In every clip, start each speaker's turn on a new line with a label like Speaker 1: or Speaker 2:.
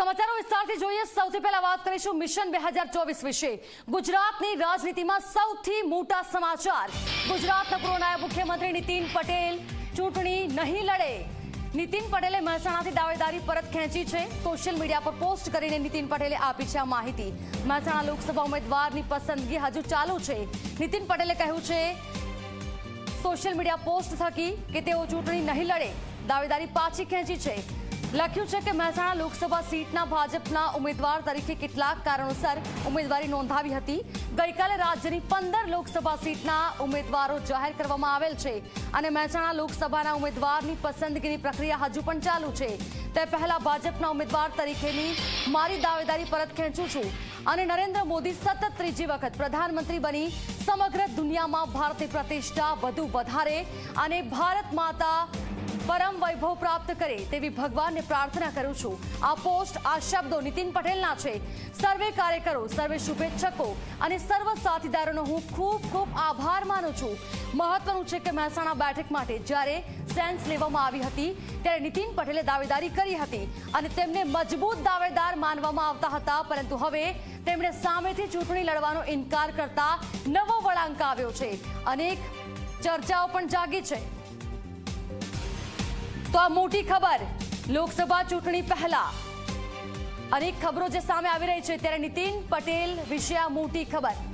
Speaker 1: સમાચારો વિસ્તારથી જોઈએ, સૌથી પહેલા વાત કરીશું મિશન બે હજાર ચોવીસ વિશે. ગુજરાતની રાજનીતિમાં સૌથી મોટા સમાચાર. ગુજરાતના પૂર્વ નાયબ મુખ્યમંત્રી નીતિન પટેલ, ચૂંટણી નહીં લડે. નીતિન પટેલે મહેસાણાથી દાવેદારી પરત ખેંચી છે. સોશિયલ મીડિયા પર પોસ્ટ કરીને નીતિન પટેલે આપી છે આ માહિતી. મહેસાણા લોકસભા ઉમેદવારની પસંદગી હજુ ચાલુ છે. નીતિન પટેલે કહ્યું છે, સોશિયલ મીડિયા પોસ્ટ થકી કે તેઓ ચૂંટણી નહીં લડે. દાવેદારી પાછી ખેંચી છે. લખ્યું છે કે મહેસાણા લોકસભા સીટના ભાજપના ઉમેદવાર તરીકે કેટલાક કારણોસર ઉમેદવારી નોંધાવી હતી. ગઈકાલે રાજ્યની પંદર લોકસભા સીટના ઉમેદવારો જાહેર કરવામાં આવેલ છે અને મહેસાણા લોકસભાના ઉમેદવારની પસંદગીની પ્રક્રિયા હજુ પણ ચાલુ છે. તે પહેલા ભાજપના ઉમેદવાર તરીકેની મારી દાવેદારી પરત ખેંચું છું અને નરેન્દ્ર મોદી સતત ત્રીજી વખત પ્રધાનમંત્રી બની. સમગ્ર દુનિયામાં ભારતની પ્રતિષ્ઠા વધુ વધારે અને ભારત માતા પરમ વૈભવ પ્રાપ્ત કરે તેવી ભગવાનને પ્રાર્થના કરું છું. આ પોસ્ટ, આ શબ્દો નીતિન પટેલના છે. સર્વે કાર્યકરો, સર્વે શુભેચ્છકો અને સર્વ સાથીદારોનો હું ખૂબ ખૂબ આભાર માનું છું. મહત્વનું છે કે મહેસાણા બેઠક માટે જ્યારે સેન્સ લેવામાં આવી હતી, ત્યારે નીતિન પટેલે દાવેદારી કરી હતી અને તેમને મજબૂત દાવેદાર માનવામાં આવતા હતા. પરંતુ હવે તેમણે સામેથી ચૂંટણી લડવાનો ઇનકાર કરતા નવો વળાંક આવ્યો છે. અનેક ચર્ચાઓ પણ જાગી છે. તો આ મોટી ખબર. લોકસભા ચૂંટણી પહેલા. અનેક ખબરો જે સામે આવી રહી છે ત્યારે નીતિન પટેલ વિશે આ મોટી ખબર.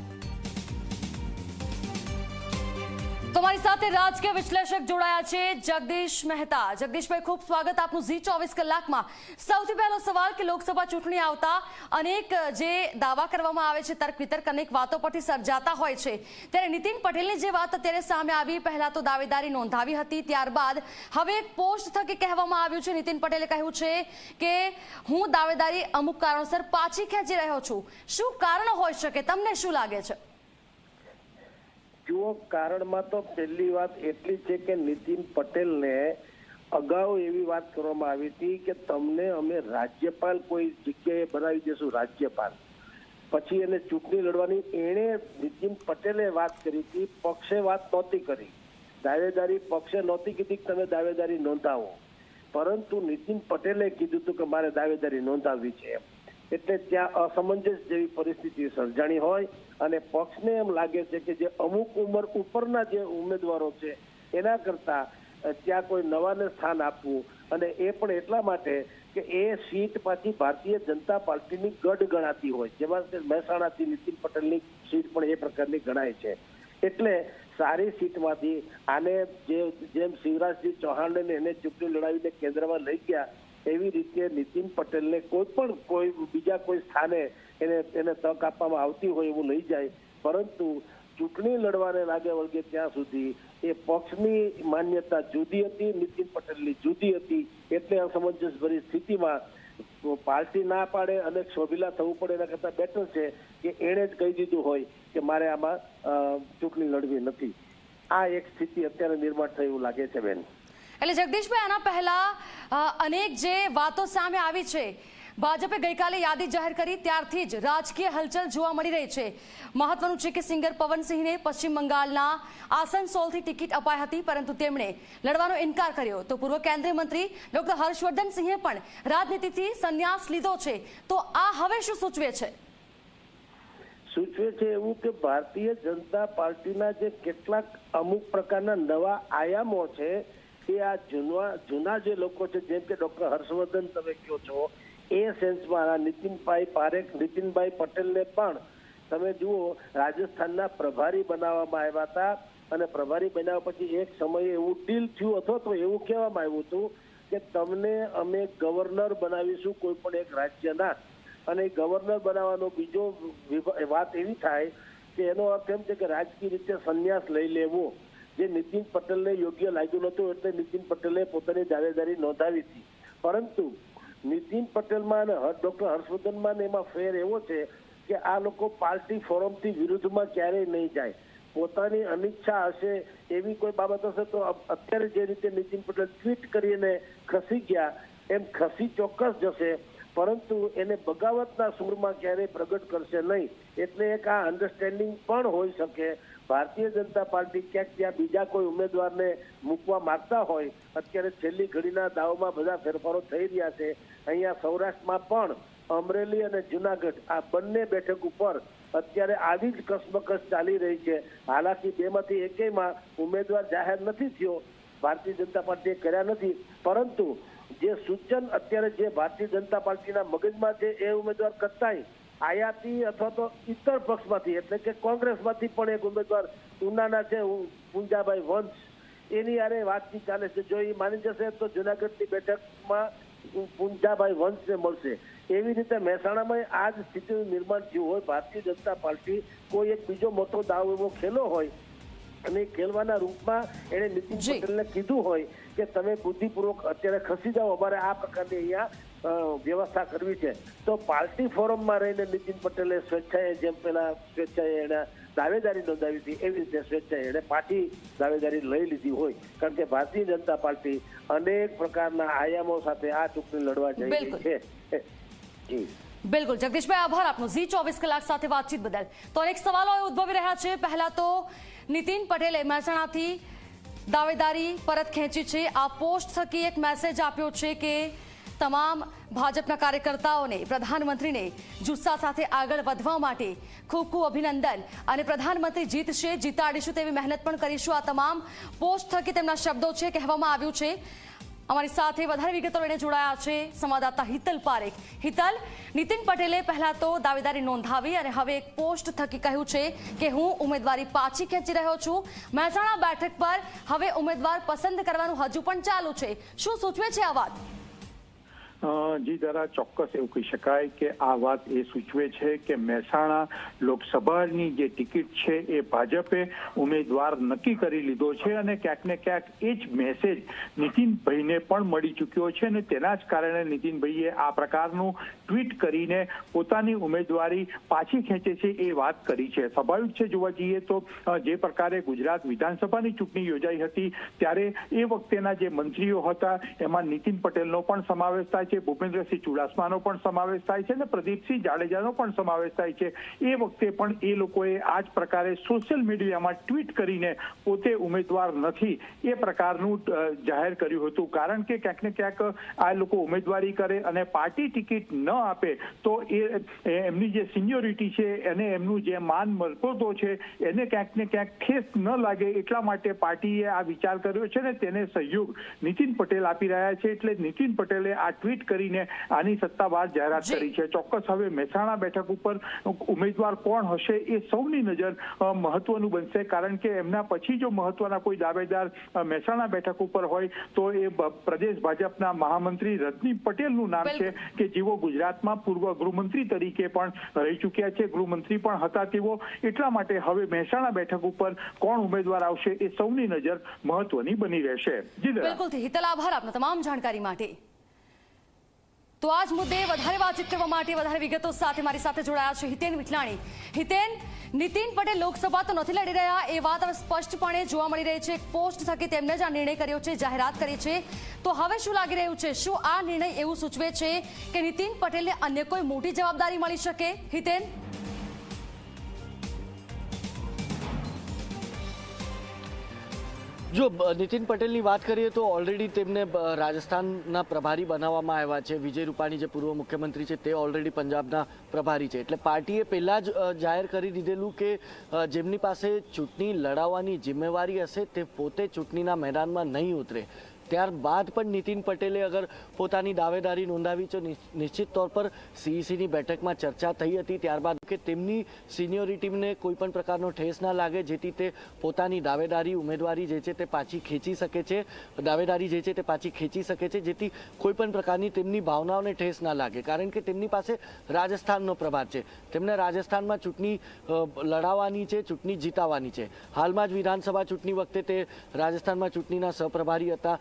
Speaker 1: તમારી સાથે રાજકીય વિશ્લેષક જોડાયા છે જગદીશ મહેતા. જગદીશભાઈ, ખૂબ સ્વાગત આપનું ઝી ચોવીસ કલાકમાં. સૌથી પહેલો સવાલ કે લોકસભા ચૂંટણી આવતા અનેક જે દાવા કરવામાં આવે છે તર્ક વિતર્ક અનેક વાતો પરથી સર્જાતા હોય છે. ત્યારે નીતિન પટેલની જે વાત અત્યારે સામે આવી, પહેલા તો દાવેદારી નોંધાવી હતી, ત્યારબાદ હવે એક પોસ્ટ થકી કહેવામાં આવ્યું છે. નીતિન પટેલે કહ્યું છે કે, હું દાવેદારી અમુક કારણોસર પાછી ખેંચી રહ્યો છું. શું કારણ હોઈ શકે? તમને શું લાગે છે?
Speaker 2: જુઓ કારણમાં તો પહેલી વાત એટલી છે કે નીતિન પટેલને અગાઉ એવી વાત કરવામાં આવી હતી કે તમને અમે રાજ્યપાલ કોઈ જગ્યાએ બનાવી દેશું, રાજ્યપાલ. પછી એને ચૂંટણી લડવાની એણે નીતિન પટેલે વાત કરી હતી, પક્ષે વાત નહોતી કરી. દાવેદારી પક્ષે નહોતી કીધી તમે દાવેદારી નોંધાવો. પરંતુ નીતિન પટેલે કીધું હતું કે મારે દાવેદારી નોંધાવવી છે એમ. એટલે ત્યાં અસમંજસ જેવી પરિસ્થિતિ સર્જાણી હોય અને પક્ષને એમ લાગે છે કે જે અમુક ઉંમર ઉપરના જે ઉમેદવારો છે, એના કરતા ત્યાં કોઈ નવાને સ્થાન આપવું અને એ પણ એટલા માટે કે એ સીટ પાછી ભારતીય જનતા પાર્ટીની ગઢ ગણાતી હોય, જેમાં મહેસાણાથી નીતિન પટેલની સીટ પણ એ પ્રકારની ગણાય છે. એટલે સારી સીટમાંથી આને જે, જેમ શિવરાજસિંહ ચૌહાણને એને ચૂંટણી લડાવીને કેન્દ્રમાં લઈ ગયા એવી રીતે નીતિન પટેલને કોઈ પણ કોઈ બીજા કોઈ સ્થાને એને એને તક આપવામાં આવતી હોય એવું લઈ જાય. પરંતુ ચૂંટણી લડવાને લાગે વળગે ત્યાં સુધી એ પક્ષની માન્યતા જુદી હતી, નીતિન પટેલની જુદી હતી. એટલે અસમંજસ ભરી સ્થિતિમાં પાર્ટી ના પાડે અને શોભિલા થવું પડે એના કરતા બેટર છે કે એણે જ કહી દીધું હોય કે મારે આમાં ચૂંટણી લડવી નથી. આ એક સ્થિતિ અત્યારે નિર્માણ થયું લાગે છે બેન.
Speaker 1: એટલે જગદીશભાઈ, આના પહેલા અનેક જે વાતો સામે આવી છે, ભાજપે ગઈકાલે યાદી જાહેર કરી, ત્યારથી જ રાજકીય હલચલ જોવા મળી રહી છે. મહત્વનું છે કે સિંગર પવનસિંહને પશ્ચિમ બંગાળના આસનસોલથી ટિકિટ અપાઈ હતી, પરંતુ તેમણે લડવાનો ઇનકાર કર્યો. તો પૂર્વ કેન્દ્રીય મંત્રી ડોક્ટર હર્ષવર્ધન સિંહે પણ રાજનીતિથી સંન્યાસ લીધો છે. તો આ હવે શું સૂચવે છે?
Speaker 2: સૂચવે છે એવું કે ભારતીય જનતા પાર્ટીના જે કેટલાક અમુક પ્રકારના નવા આયામો છે એ આ જૂના જૂના જે લોકો છે, જેમ કે ડોક્ટર હર્ષવર્ધન તમે કહો છો, એ સેન્સમાં આ નીતિનભાઈ પારેખ, નીતિનભાઈ પટેલને પણ તમે જુઓ, રાજસ્થાનના પ્રભારી બનાવવામાં આવ્યા હતા અને પ્રભારી બનાવ્યા પછી એક સમયે એવું ડીલ થયું અથવા તો એવું કહેવામાં આવ્યું હતું કે તમને અમે ગવર્નર બનાવીશું કોઈ પણ એક રાજ્યના. અને ગવર્નર બનાવવાનો બીજો વાત એવી થાય કે એનો અર્થ એમ છે કે રાજકીય રીતે સંન્યાસ લઈ લેવો. જે નીતિન પટેલને યોગ્ય લાગ્યું નહોતું એટલે નીતિન પટેલે પોતાની દાવેદારી નોંધાવી હતી. પરંતુ નીતિન પટેલમાં અને ડોક્ટર હર્ષવર્ધનમાં એમાં ફેર એવો છે કે આ લોકો પાર્ટી ફોરમથી વિરુદ્ધમાં ક્યારેય નહીં જાય. પોતાની અનિચ્છા હશે એવી કોઈ બાબત હશે તો અત્યારે જે રીતે નીતિન પટેલ ટ્વીટ કરીને ખસી ગયા, એમ ખસી ચોક્કસ જશે પરંતુ એને બગાવતના સૂરમાં ક્યારેય પ્રગટ કરશે નહીં. એટલે એક આ અન્ડરસ્ટેન્ડિંગ પણ હોઈ શકે. ભારતીય જનતા પાર્ટી ક્યાંક ત્યાં બીજા કોઈ ઉમેદવારને મૂકવા માંગતા હોય, અત્યારે છેલ્લી ઘડીના દાવમાં બધા ફેરફારો થઈ રહ્યા છે. અહીંયા સૌરાષ્ટ્રમાં પણ અમરેલી અને જુનાગઢ આ બંને બેઠક ઉપર અત્યારે આવી જ કસમકસ ચાલી રહી છે. હાલાકી બેમાંથી એકેયમાં ઉમેદવાર જાહેર નથી થયો. ભારતીય જનતા પાર્ટીએ કર્યા નથી. પરંતુ જે સૂચન અત્યારે જે ભારતીય જનતા પાર્ટીના મગજમાં છે એ ઉમેદવાર કરતાંય આયાતી અથવા તો ઇતર પક્ષમાંથી, એટલે કે કોંગ્રેસમાંથી પણ એક ઉમેદવાર ઉનાના છે પુંજાભાઈ વંશ. એની હારે વાતચીત ચાલે છે. જો એ માની જશે તો જુનાગઢની બેઠકમાં પુંજાભાઈ વંશને મળશે. એવી રીતે મહેસાણામાં આ જ સ્થિતિનું નિર્માણ થયું હોય. ભારતીય જનતા પાર્ટી કોઈ એક બીજો મોટો દાવ એવો ખેલો હોય અને ખેલવાના રૂપમાં એણે નીતિન પટેલને કીધું હોય કે તમે બુદ્ધિપૂર્વક અત્યારે ખસી જાઓ. અમારે આ પ્રકારની અહીંયા વ્યવસ્થા કરવી છે. તો પાર્ટી ફોરમમાં રહીને નીતિન પટેલે સ્વેચ્છાએ જેમ પેલા સ્વેચ્છાએ એના દાવેદારી નોંધાવી હતી એવી રીતે સ્વેચ્છાએ એણે પાછી દાવેદારી લઈ લીધી હોય. કારણ કે ભારતીય જનતા પાર્ટી અનેક પ્રકારના આયામો સાથે આ ચૂંટણી લડવા જઈ રહી છે. જી.
Speaker 1: બિલકુલ જગદીશભાઈ આભાર આપનો ઝી ચોવીસ કલાક સાથે વાતચીત બદલ તો અનેક સવાલો ઉદ્ભવી રહ્યા છે પહેલા તો નીતિન પટેલે મહેસાણાથી દાવેદારી પરત ખેંચી છે આ પોસ્ટ થકી એક મેસેજ આપ્યો છે કે તમામ ભાજપના કાર્યકર્તાઓને પ્રધાનમંત્રીને જુસ્સા સાથે આગળ વધવા માટે ખૂબ ખૂબ અભિનંદન અને પ્રધાનમંત્રી જીતશે જીતાડીશું તેવી મહેનત પણ કરીશું. આ તમામ પોસ્ટ થકી તેમના શબ્દો છે, કહેવામાં આવ્યું છે. અમારી સાથે વધારે વિગતો લઈને જોડાયા છે સંવાદદાતા હિતલ પારેખ. હિતલ, નીતિન પટેલે પહેલા તો દાવેદારી નોંધાવી અને હવે એક પોસ્ટ થકી કહ્યું છે કે હું ઉમેદવારી પાછી ખેંચી રહ્યો છું. મહેસાણા બેઠક પર હવે ઉમેદવાર પસંદ કરવાનું હજુ પણ ચાલુ છે. શું સૂચવે છે આ વાત?
Speaker 3: જી જરા ચોક્કસ એવું કહી શકાય કે આ વાત એ સૂચવે છે કે મહેસાણા લોકસભાની જે ટિકિટ છે એ ભાજપે ઉમેદવાર નક્કી કરી લીધો છે અને ક્યાંક ને ક્યાંક એ જ મેસેજ નીતિનભાઈને પણ મળી ચૂક્યો છે અને તેના જ કારણે નીતિનભાઈએ આ પ્રકારનું ટ્વીટ કરીને પોતાની ઉમેદવારી પાછી ખેંચે છે એ વાત કરી છે. સ્વાભાવિક છે જોવા જઈએ તો જે પ્રકારે ગુજરાત વિધાનસભાની ચૂંટણી યોજાઈ હતી, ત્યારે એ વખતેના જે મંત્રીઓ હતા, એમાં નીતિન પટેલનો પણ સમાવેશ થાય છે ભૂપેન્દ્રસિંહ ચુડાસમાનો પણ સમાવેશ થાય છે અને પ્રદીપસિંહ જાડેજાનો પણ સમાવેશ થાય છે. એ વખતે પણ એ લોકોએ આ જ પ્રકારે સોશિયલ મીડિયામાં ટ્વીટ કરીને પોતે ઉમેદવાર નથી. એ પ્રકારનું જાહેર કર્યું હતું. કારણ કે ક્યાંક ને ક્યાંક આ લોકો ઉમેદવારી કરે અને પાર્ટી ટિકિટ ન આપે તો એ એમની જે સિનિયોરિટી છે, એને એમનું જે માન મરકતો છે, એને ક્યાંક ને ક્યાંક ખેસ ન લાગે એટલા માટે પાર્ટીએ આ વિચાર કર્યો છે ને તેને સહયોગ નીતિન પટેલ આપી રહ્યા છે. એટલે નીતિન પટેલે આ ટ્વીટ કરીને આની સત્તાવાર જાહેરાત કરી છે. ચોક્કસ હવે મહેસાણા બેઠક ઉપર ઉમેદવાર કોણ હશે એ સૌની નજર મહત્વનું બનશે. કારણ કે એમના પછી જો મહત્વના કોઈ દાવેદાર મહેસાણા બેઠક ઉપર હોય તો એ પ્રદેશ ભાજપના મહામંત્રી રજની પટેલનું નામ છે કે જેઓ ગુજરાતમાં પૂર્વ ગૃહમંત્રી તરીકે પણ રહી ચૂક્યા છે. ગૃહમંત્રી પણ હતા તેઓ. એટલા માટે હવે મહેસાણા બેઠક ઉપર કોણ ઉમેદવાર આવશે એ સૌની નજર મહત્વની બની રહેશે. જી
Speaker 1: બિલકુલ હિતલ આભાર આપના તમામ જાણકારી માટે. તો આજ મુદ્દે વધારે વાતચીત કરવા માટે વધારે વિગતો સાથે મારી સાથે જોડાયા છે હિતેન વિઠલાણી હિતેન, નીતિન પટેલ લોકસભા તો નથી લડી રહ્યા, એ વાત હવે સ્પષ્ટપણે જોવા મળી રહી છે. પોસ્ટ થકી તેમને જ આ નિર્ણય કર્યો છે, જાહેરાત કરી છે. તો હવે શું લાગી રહ્યું છે? શું આ નિર્ણય એવું સૂચવે છે કે નીતિન પટેલને અન્ય કોઈ મોટી જવાબદારી મળી શકે? હિતેન?
Speaker 4: જો નીતિન પટેલની વાત કરીએ તો ઓલરેડી તેમને રાજસ્થાનના પ્રભારી બનાવવામાં આવ્યા છે. વિજય રૂપાણી જે પૂર્વ મુખ્યમંત્રી છે, તે ઓલરેડી પંજાબના પ્રભારી છે. એટલે પાર્ટીએ પહેલાં જ જાહેર કરી દીધેલું કે જેમની પાસે ચૂંટણી લડાવવાની જિમ્મેવારી હશે, તે પોતે ચૂંટણીના મેદાનમાં નહીં ઉતરે. ત્યારબાદ પણ નીતિન પટેલે અગર પોતાની દાવેદારી નોંધાવી તો નિશ્ચિત તौर પર સીઈસીની બેઠકમાં ચર્ચા થઈ હતી. ત્યારબાદ કે તેમની સિનિયોરિટીને કોઈ પણ પ્રકારનો ઠેસ ના લાગે, જેથી તે પોતાની દાવેદારી, ઉમેદવારી જે છે તે પાછી ખેંચી શકે છે, દાવેદારી જે છે તે પાછી ખેંચી શકે છે, જેથી કોઈ પણ પ્રકારની તેમની ભાવનાઓને ઠેસ ના લાગે. કારણ કે તેમની પાસે રાજસ્થાનનો પ્રભાર છે. તેમને રાજસ્થાનમાં ચૂંટણી લડાવવાની છે, ચૂંટણી જીતાવાની છે. હાલમાં જ વિધાનસભા ચૂંટણી વખતે તે રાજસ્થાનમાં ચૂંટણીના સહપ્રભારી હતા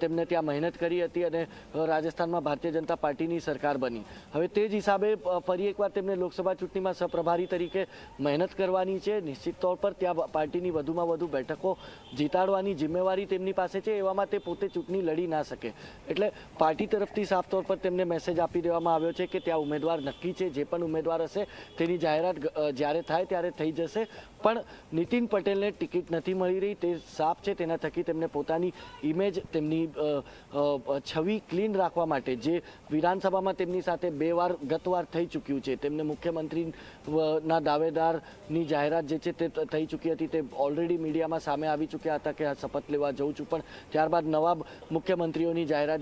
Speaker 4: તેમને ત્યાં મહેનત કરી હતી અને રાજસ્થાનમાં ભારતીય જનતા પાર્ટીની સરકાર બની. હવે તે જ હિસાબે ફરી એકવાર તેમને લોકસભા ચૂંટણીમાં સહપ્રભારી તરીકે મહેનત કરવાની છે. નિશ્ચિત તौर પર ત્યાં પાર્ટીની વધુમાં વધુ બેઠકો જીતાડવાની જિમ્મેવારી તેમની પાસે છે, એવામાં તે પોતે ચૂંટણી લડી ના શકે. એટલે પાર્ટી તરફથી સાફ તौर પર તેમને મેસેજ આપી દેવામાં આવ્યો છે કે ત્યાં ઉમેદવાર નક્કી છે, જે પણ ઉમેદવાર હશે તેની જાહેરાત જ્યારે થાય ત્યારે થઈ જશે. પણ નીતિન પટેલને ટિકિટ નથી મળી રહી, તે સાફ છે, તેના થકી તેમને પોતાની ઇમેજ તેમની અ, છવી ક્લીન રાખવા માટે જે વિધાનસભામાં તેમની સાથે બે વાર ગત વાર થઈ ચૂક્યું છે. તેમને મુખ્યમંત્રીના દાવેદારની જાહેરાત જે છે તે થઈ ચૂકી હતી. તે ઓલરેડી મીડિયામાં સામે આવી ચૂક્યા હતા કે આ શપથ લેવા જઉં છું. પણ ત્યારબાદ નવા મુખ્યમંત્રીઓની જાહેરાત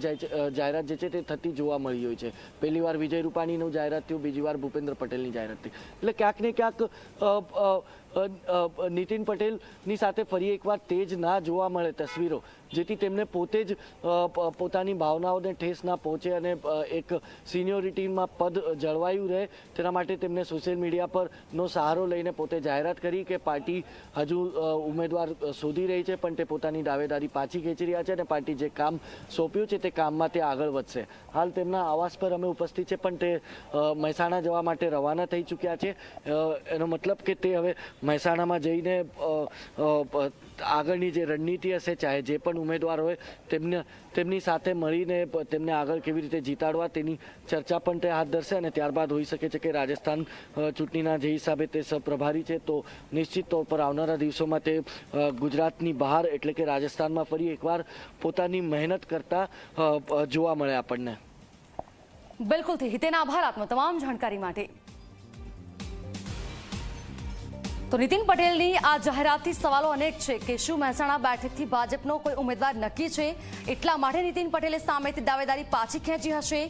Speaker 4: જાહેરાત જે છે તે થતી જોવા મળી હોય છે. પહેલી વાર વિજય રૂપાણીનું જાહેરાત થયું બીજી વાર ભૂપેન્દ્ર પટેલની જાહેરાત થઈ. એટલે ક્યાંક ને ક્યાંક નીતિન પટેલની સાથે ફરી એકવાર તેજ ના જોવા મળે તસવીરો, જેથી તેમને પોતે જ પોતાની ભાવનાઓને ઠેસ ના પહોંચે અને એક સિનિયોરિટીમાં પદ જળવાયું રહે, તેના માટે તેમને સોશિયલ મીડિયા પર નો સહારો લઈને પોતે જાહેરાત કરી કે પાર્ટી હજુ ઉમેદવાર શોધી રહી છે, પણ તે પોતાની દાવેદારી પાછી ખેંચી રહ્યા છે અને પાર્ટી જે કામ સોંપ્યું છે તે કામમાં તે આગળ વધશે. હાલ તેમના આવાસ પર અમે ઉપસ્થિત છે, પણ તે મહેસાણા જવા માટે રવાના થઈ ચૂક્યા છે. એનો મતલબ કે તે હવે મહેસાણામાં જઈને આગળની જે રણનીતિ હશે, ચાહે જે પણ ઉમેદવાર હોય, તેમને, તેમની સાથે મળીને તેમને આગળ કેવી રીતે જીતાડવા તેની ચર્ચા પણ તે હાથ ધરશે અને ત્યારબાદ હોઈ શકે છે કે રાજસ્થાન ચૂંટણીના જે હિસાબે તે સહપ્રભારી છે, તો નિશ્ચિત તौर પર આવનારા દિવસોમાં તે ગુજરાતની બહાર એટલે કે રાજસ્થાનમાં ફરી એકવાર પોતાની મહેનત કરતા જોવા મળે આપણને.
Speaker 1: બિલકુલથી હિતેના આભાર આપનો તમામ જાણકારી માટે. તો નીતિન પટેલની આ જાહેરાતથી સવાલો અનેક છે. કે શું મહેસાણા બેઠકથી ભાજપનો કોઈ ઉમેદવાર નક્કી છે? એટલા માટે નીતિન પટેલે સામેથી દાવેદારી પાછી ખેંચી હશે.